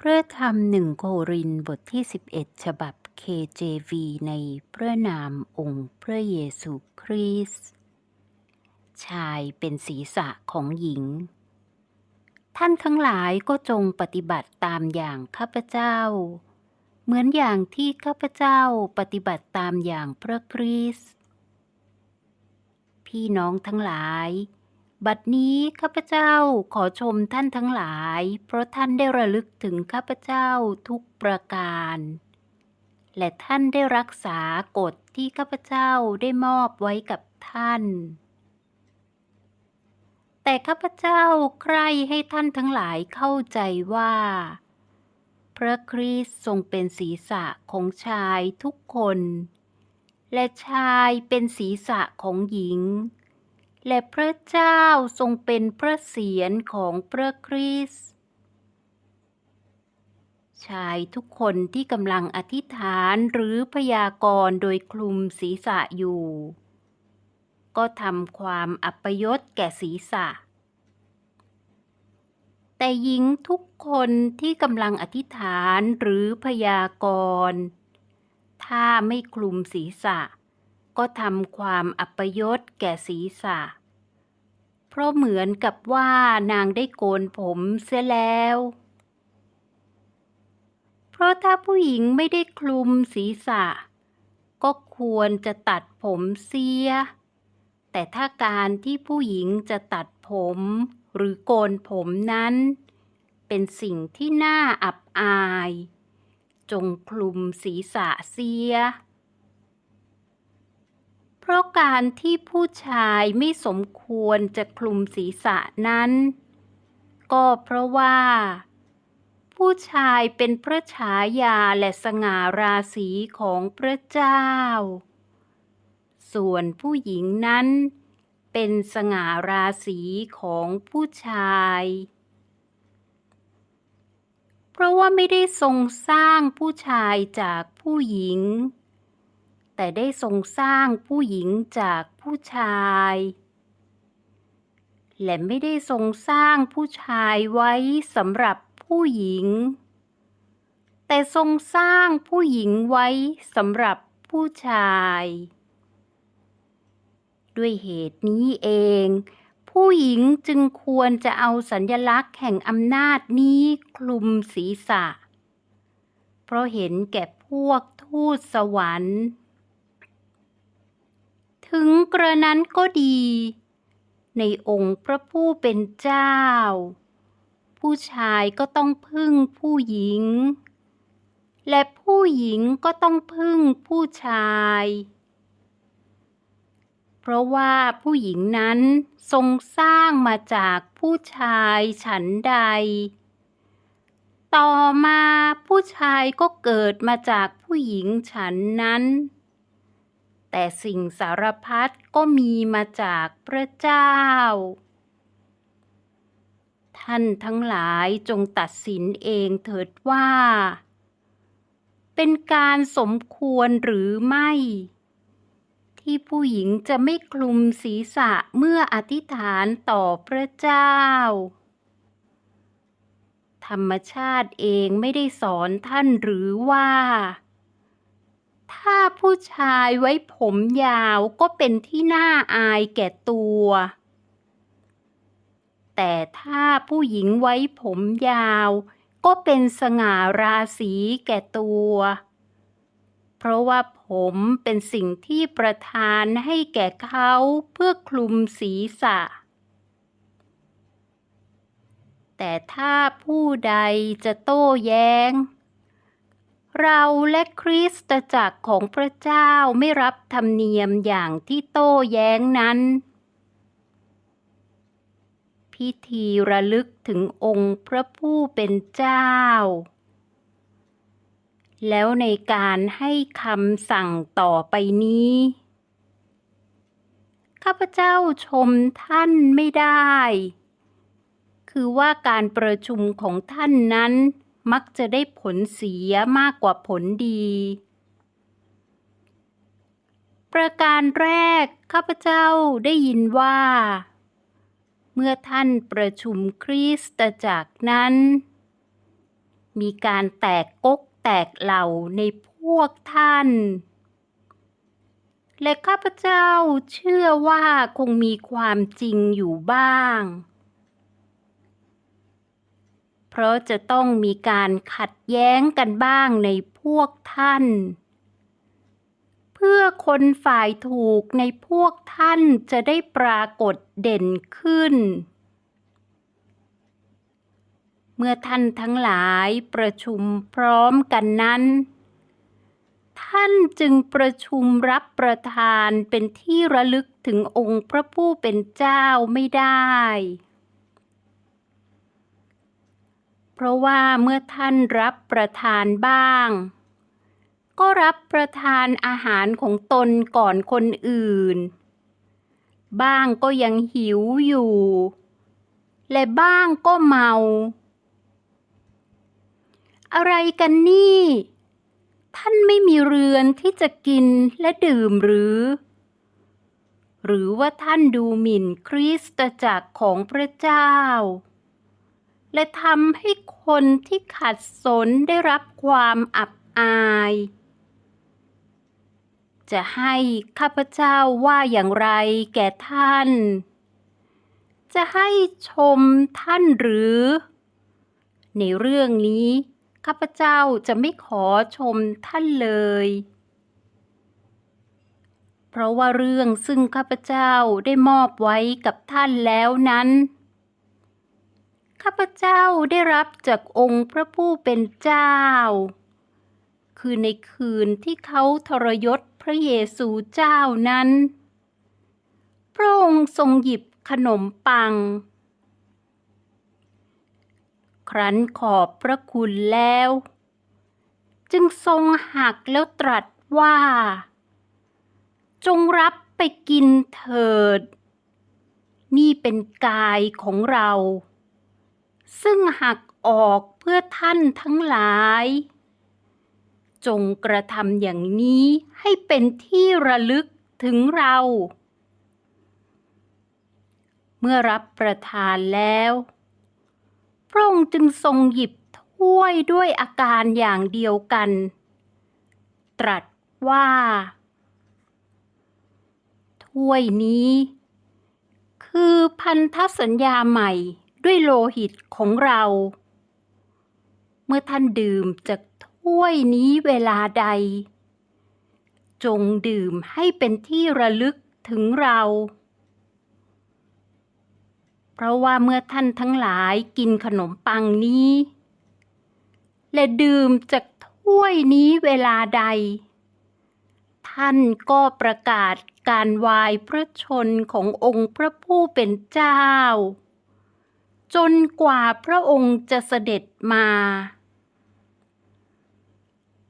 พระธรรมหนึ่งโครินบทที่ 11 ฉบับ KJV ในพระนามองค์พระเยซูคริสต์ชายเป็นศีรษะของหญิง ท่านทั้งหลายก็จงปฏิบัติตามอย่างข้าพเจ้า เหมือนอย่างที่ข้าพเจ้าปฏิบัติตามอย่างพระคริสต์พี่น้องทั้งหลาย บัดนี้ข้าพเจ้าขอชมท่านทั้งหลาย เพราะท่านได้ระลึกถึงข้าพเจ้าทุกประการ และท่านได้รักษากฎที่ข้าพเจ้าได้มอบไว้กับท่าน แต่ข้าพเจ้าใคร่ให้ท่านทั้งหลายเข้าใจว่า พระคริสต์ทรงเป็นศีรษะของชายทุกคน และชายเป็นศีรษะของหญิง และพระเจ้าทรงเป็นพระเศียรของพระคริสต์ชายทุกคนที่กำลังอธิษฐานหรือพยากรณ์โดยคลุมศีรษะอยู่ ก็ทำความอัปยศแก่ศีรษะ แต่หญิงทุกคนที่กำลังอธิษฐานหรือพยากรณ์ถ้าไม่คลุมศีรษะ ก็ทำความอัปยศแก่ศีรษะ เพราะเหมือนกับว่านางได้โกนผมเสียแล้ว เพราะถ้าผู้หญิงไม่ได้คลุมศีรษะ ก็ควรจะตัดผมเสีย แต่ถ้าการที่ผู้หญิงจะตัดผมหรือโกนผมนั้น เป็นสิ่งที่น่าอับอาย จงคลุมศีรษะเสีย เพราะการที่ผู้ชายไม่สมควรจะคลุมศีรษะนั้น ก็เพราะว่า ผู้ชายเป็นพระฉายาและสง่าราศีของพระเจ้า ส่วนผู้หญิงนั้นเป็นสง่าราศีของผู้ชาย เพราะว่าไม่ได้ทรงสร้างผู้ชายจากผู้หญิง แต่ได้ทรงสร้างผู้หญิงจากผู้ชาย และไม่ได้ทรงสร้างผู้ชายไว้สำหรับผู้หญิง แต่ทรงสร้างผู้หญิงไว้สำหรับผู้ชาย ด้วยเหตุนี้เอง ผู้หญิงจึงควรจะเอาสัญญลักษณ์แห่งอำนาจนี้คลุมศีรษะ เพราะเห็นแก่พวกทูตสวรรค์ กระนั้นก็ดี ในองค์พระผู้เป็นเจ้า ผู้ชายก็ต้องพึ่งผู้หญิง และผู้หญิงก็ต้องพึ่งผู้ชาย เพราะว่าผู้หญิงนั้นทรงสร้างมาจากผู้ชายฉันใด ต่อมาผู้ชายก็เกิดมาจากผู้หญิงฉันนั้น แต่สิ่งสารพัดก็มีมาจากพระเจ้า ท่านทั้งหลายจงตัดสินเองเถิดว่า เป็นการสมควรหรือไม่ ที่ผู้หญิงจะไม่คลุมศีรษะเมื่ออธิษฐานต่อพระเจ้า ธรรมชาติเองไม่ได้สอนท่านหรือว่าถ้า ผู้ชายไว้ผมยาวก็เป็นที่น่าอายแก่ตัว แต่ถ้าผู้หญิงไว้ผมยาว ก็เป็นสง่าราศีแก่ตัว เพราะว่าผมเป็นสิ่งที่ประทานให้แก่เขาเพื่อคลุมศีรษะ แต่ถ้าผู้ใดจะโต้แย้ง เราและคริสตจักรของพระเจ้าไม่รับธรรมเนียมอย่างที่โต้แย้งนั้น พิธีระลึกถึงองค์พระผู้เป็นเจ้า แล้วในการให้คำสั่งต่อไปนี้ ข้าพเจ้าชมท่านไม่ได้ คือว่าการประชุมของท่านนั้น มักจะได้ผลเสียมากกว่าผลดี ประการแรก ข้าพเจ้าได้ยินว่า เมื่อท่านประชุมคริสตจักรนั้น มีการแตกกกแตกเหล่าในพวกท่าน และข้าพเจ้าเชื่อว่าคงมีความจริงอยู่บ้าง เพราะจะต้องมีการขัดแย้งกันบ้างในพวกท่าน เพื่อคนฝ่ายถูกในพวกท่านจะได้ปรากฏเด่นขึ้น เมื่อท่านทั้งหลายประชุมพร้อมกันนั้น ท่านจึงประชุมรับประทานเป็นที่ระลึกถึงองค์พระผู้เป็นเจ้าไม่ได้ เพราะว่าเมื่อท่านรับประทานบ้าง ก็รับประทานอาหารของตนก่อนคนอื่น บ้างก็ยังหิวอยู่ และบ้างก็เมา อะไรกันนี่ ท่านไม่มีเรือนที่จะกินและดื่มหรือหรือว่าท่านดูหมิ่นคริสตจักรของพระเจ้า และทำให้คนที่ขัดสนได้รับความอับอาย จะให้ข้าพเจ้าว่าอย่างไรแก่ท่าน จะให้ชมท่านหรือ ในเรื่องนี้ข้าพเจ้าจะไม่ขอชมท่านเลย เพราะว่าเรื่องซึ่งข้าพเจ้าได้มอบไว้กับท่านแล้วนั้น ข้าพเจ้าได้รับจากองค์พระผู้เป็นเจ้า คือในคืนที่เขาทรยศพระเยซูเจ้านั้น พระองค์ทรงหยิบขนมปัง ครั้นขอบพระคุณแล้ว จึงทรงหักแล้วตรัสว่า จงรับไปกินเถิด นี่เป็นกายของเรา ซึ่งหักออกเพื่อท่านทั้งหลาย จงกระทำอย่างนี้ให้เป็นที่ระลึกถึงเรา เมื่อรับประทานแล้วพระองค์จึงทรงหยิบถ้วยด้วยอาการอย่างเดียวกัน ตรัสว่า ถ้วยนี้ คือพันธสัญญาใหม่ ด้วยโลหิตของเรา เมื่อท่านดื่มจากถ้วยนี้เวลาใด จงดื่มให้เป็นที่ระลึกถึงเรา เพราะว่าเมื่อท่านทั้งหลายกินขนมปังนี้ และดื่มจากถ้วยนี้เวลาใด ท่านก็ประกาศการวายพระชนขององค์พระผู้เป็นเจ้า จนกว่าพระองค์จะเสด็จมา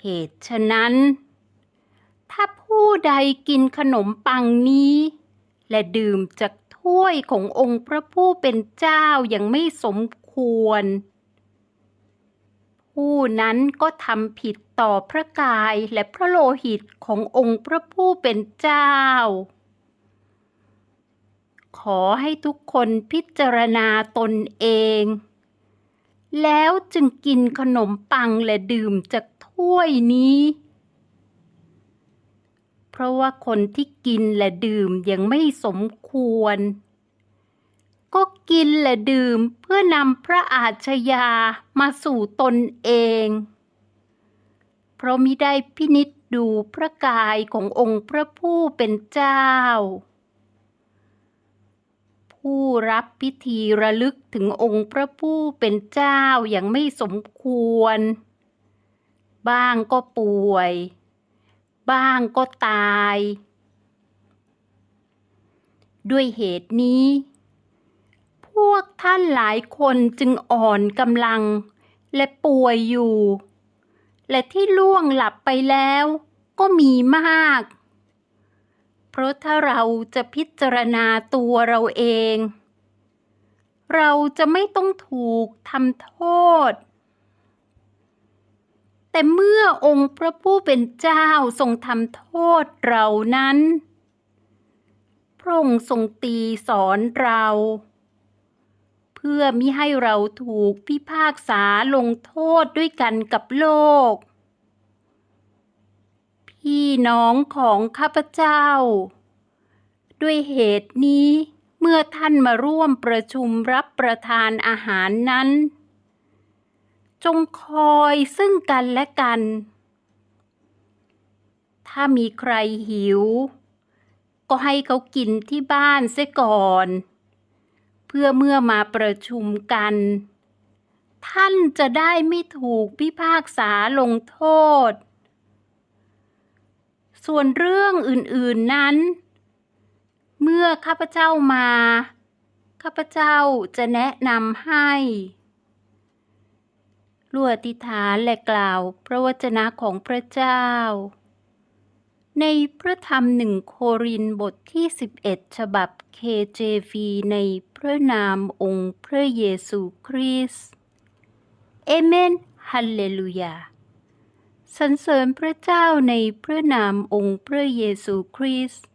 เหตุฉะนั้น ถ้าผู้ใดกินขนมปังนี้ และดื่มจากถ้วยขององค์พระผู้เป็นเจ้าอย่างไม่สมควร ผู้นั้นก็ทำผิดต่อพระกายและพระโลหิตขององค์พระผู้เป็นเจ้า ขอให้ทุกคนพิจารณาตนเอง แล้วจึงกินขนมปังและดื่มจากถ้วยนี้ เพราะว่าคนที่กินและดื่มยังไม่สมควร ก็กินและดื่มเพื่อนำพระอาชญามาสู่ตนเอง เพราะมิได้พินิจดูพระกายขององค์พระผู้เป็นเจ้า ผู้รับพิธีระลึกถึงองค์พระผู้เป็นเจ้าอย่างไม่สมควร บ้างก็ป่วย บ้างก็ตาย ด้วยเหตุนี้ พวกท่านหลายคนจึงอ่อนกำลังและป่วยอยู่ และที่ล่วงหลับไปแล้วก็มีมาก ราะถ้าเราจะพิจารณาตัวเราเอง เราจะไม่ต้องถูกทำโทษ แต่เมื่อองค์พระผู้เป็นเจ้าทรงทำโทษเรานั้น พระองค์ทรงตีสอนเราเเพื่อมิให้เราถูกพิพากษาลงโทษด้วยกันกับโลก พี่น้องของข้าพเจ้า ด้วยเหตุนี้เมื่อท่านมาร่วมประชุมรับประทานอาหารนั้น จงคอยซึ่งกันและกัน ถ้ามีใครหิว ก็ให้เขากินที่บ้านเสียก่อน เพื่อเมื่อมาประชุมกัน ท่านจะได้ไม่ถูกพิพากษาลงโทษ ส่วนเรื่องอื่นๆนั้น เมื่อข้าพเจ้ามา ข้าพเจ้าจะแนะนำให้รัวอธิษฐานและกล่าวพระวจนะของพระเจ้า ในพระธรรมหนึ่งโครินบทที่ 11 ฉบับ KJV ในพระนามองค์พระเยซูคริสต์เอเมน ฮัลเลลูยา สรรเสริญพระเจ้าในพระนามองค์พระเยซูคริสต์